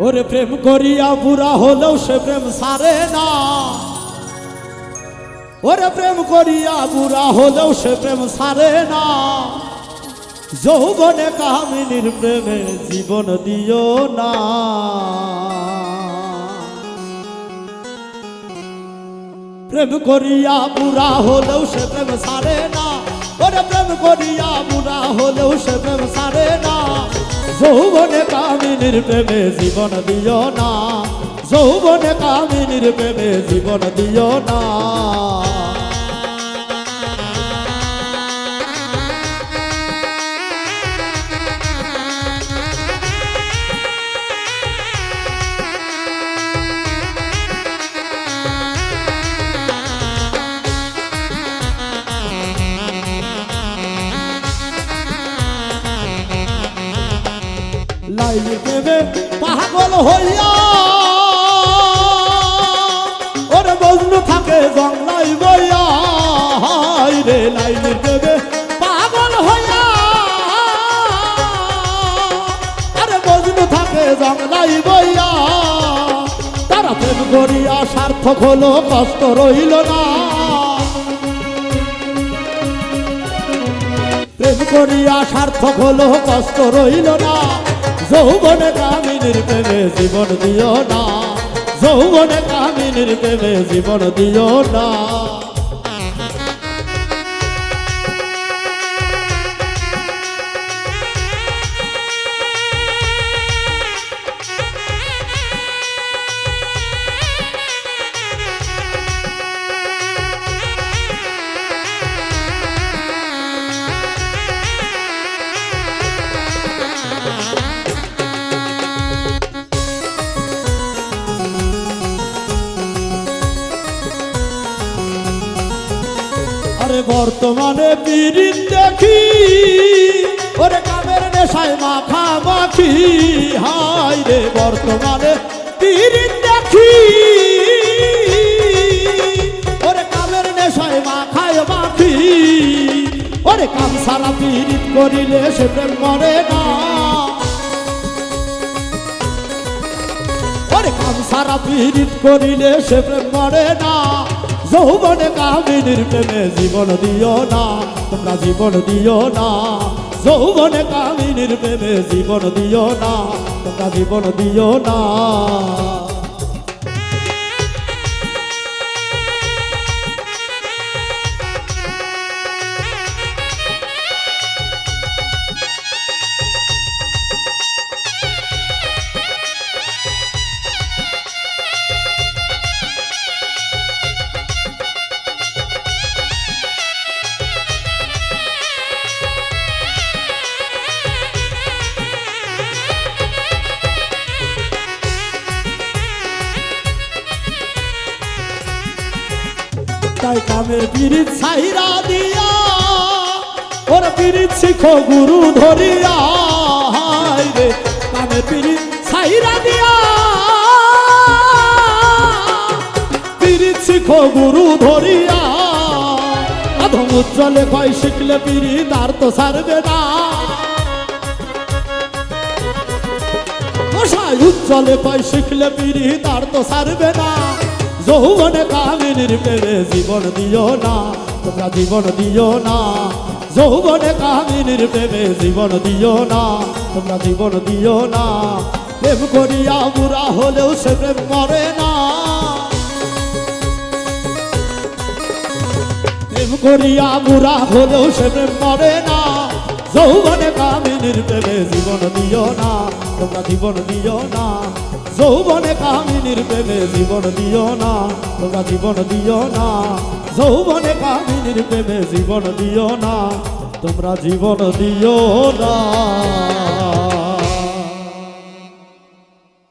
ওরে প্রেম করিয়া বুড়া হলেও সে প্রেম সারে না। ওরে প্রেম করিয়া বুড়া হলেও সে প্রেম সারে না। যৌবনে কামিনীর প্রেমে জীবন দিও না। প্রেম করিয়া বুড়া হলেও সে প্রেম সারে না। ওরে প্রেম করিয়া যৌবনে কামিনীর প্রেমে জীবন দিও না। যৌবনে কামিনীর প্রেমে জীবন দিও না। লাইলি প্রেমে পাগল হইয়া। ওরে বজনু থাকে জংলাই বইয়া। রে লাইলি প্রেমে পাগল হইয়া। আরে বজনু থাকে জংলাই বইয়া। তারা প্রেম করিয়া সার্থক হলো, কষ্ট রইল না। প্রেম করিয়া সার্থক হলো, কষ্ট রইল না। যৌবনে কামিনীর প্রেমে জীবন দিও না। যৌবনে কামিনীর প্রেমে জীবন দিও না। আরে বর্তমানে পিরিত দেখি। ওরে কামের নেশায় মাখা মাখি। হাই রে বর্তমানে পিরিত দেখি। ওরে কামের নেশায় মাখায় মাখি। ওরে কাম সারা পিরিত করিলে সে প্রেম মরে না। ওরে কাম সারা পীড়িত করিলে সে প্রেম মরে না। যৌবনে কামিনীর প্রেমে জীবন দিও না, তোমরা জীবন দিও না। যৌবনে কামিনীর প্রেমে জীবন দিও না, তোমরা জীবন দিও না। তাই কামের পিরিত ছাইরা দিয়া, ওর পিরিত শিখো গুরু ধরিয়া রে, কামের পিরিত ছাইরা দিয়া। পিরিত শিখো গুরু ধরিয়া অধম উজ্জ্বলে কয় শিখলে পিরিত আর তো সারবে না। মশাই উজ্জ্বলে কয় শিখলে পিড়ি তার তো সারবে না। যৌবনে কামিনীর প্রেমে জীবন দিও না, তোমরা জীবন দিও না। যৌবনে কামিনীর প্রেমে জীবন দিও না, তোমরা জীবন দিও না। প্রেম করিয়া বুড়া হলেও সে প্রেম মরে না। প্রেম করিয়া বুড়া হলেও সে প্রেম মরে না। যৌবনে কামিনীর প্রেমে জীবন দিও না, তোমরা জীবন দিও না। যৌবনে কামিনীর প্রেমে জীবন দিও না, তোমরা জীবন দিও না। যৌবনে কামিনীর প্রেমে জীবন দিও না, তোমরা জীবন দিও না।